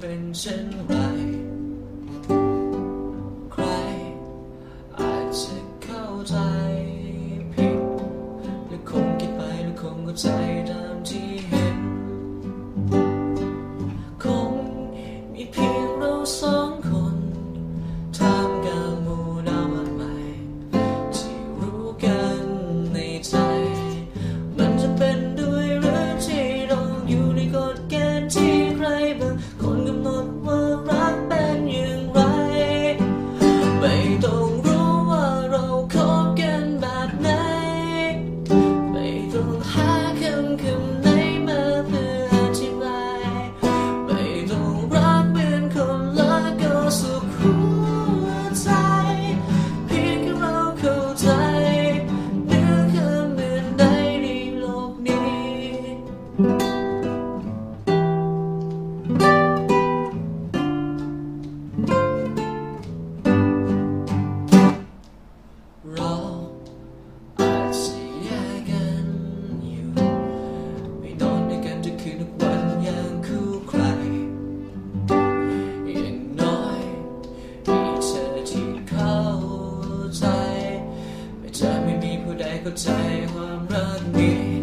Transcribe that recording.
เป็นเช่นไร ใครอาจจะเข้าใจ เข้าใจความรักนี้